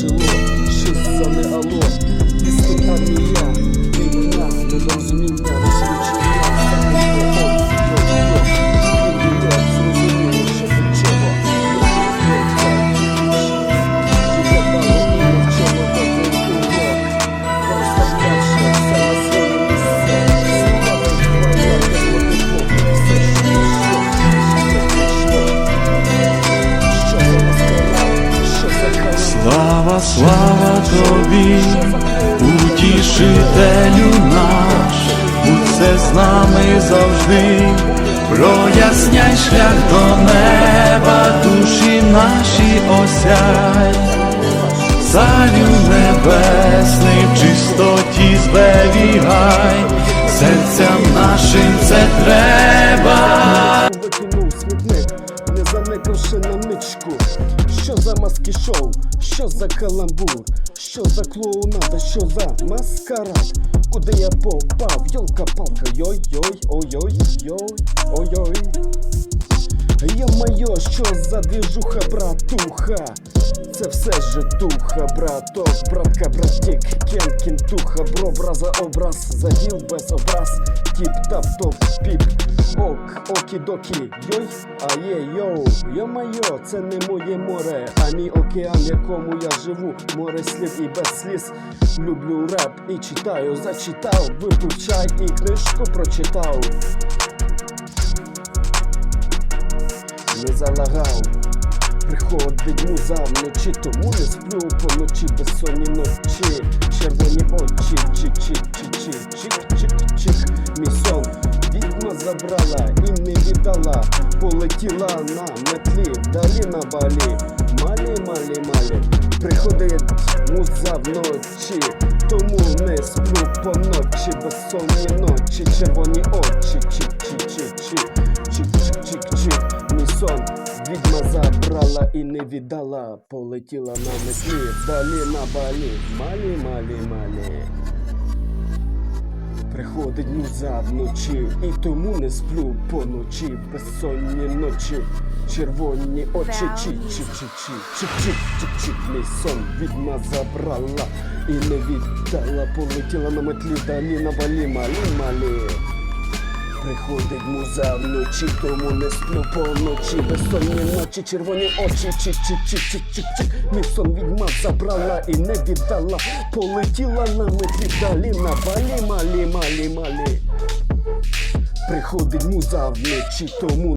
село, шиз, а не алло Дискотарія, ти мене не розумів Слава тобі, утішителю наш, будь все з нами завжди, проясняй шлях до неба, душі наші осяй, Царю небесний, в чистоті зберігай, серцям нашим це треба. Заникавши на ничку. Що за маски шоу, що за каламбур, що за клоунада, що за маскарад, куди я попав, йолка-палка, йой-йой, ой-ой-йой, ой-ой. Йо-майо, що за двіжуха, братуха? Це все житуха, браток, братка, братік, кен, кінтуха, бро, браза, образ, заділ без образ, тіп, тап, топ, піп, ок, окі-докі, йой, а є, йоу, йо-майо, це не моє море, а мій океан, якому я живу, море слів і без сліз. Люблю реп і читаю, зачитав, випив і книжку прочитав. Не залагав. Приходить муза вночі, тому не сплю поночі безсонні ночі, червоні очі, чик чик чик чик чик. Чик сон відьма забрала і не віддала, полетіла на метлі, далі на балі. Малі, малі, малі, приходить муза вночі, тому не сплю поночі, безсонні ночі, червоні очі, чик чик забрала і не віддала, полетіла на метлі, далі на балі, малі, малі, малі. Приходить муза вночі, і тому не сплю поночі, безсонні ночі, червоні очі, чі чі чі чі чик чик чик чик Мій сон відьма забрала і не віддала, полетіла на метлі, далі на балі, малі, малі. Приходить муза вночі, тому не сплю поночі, безсонні ночі, червоні очі, чи чи чи чи чи чи Мій сон відьма забрала і не віддала, полетіла на метлі далі на балі, малі, малі, малі. Приходить муза вночі, тому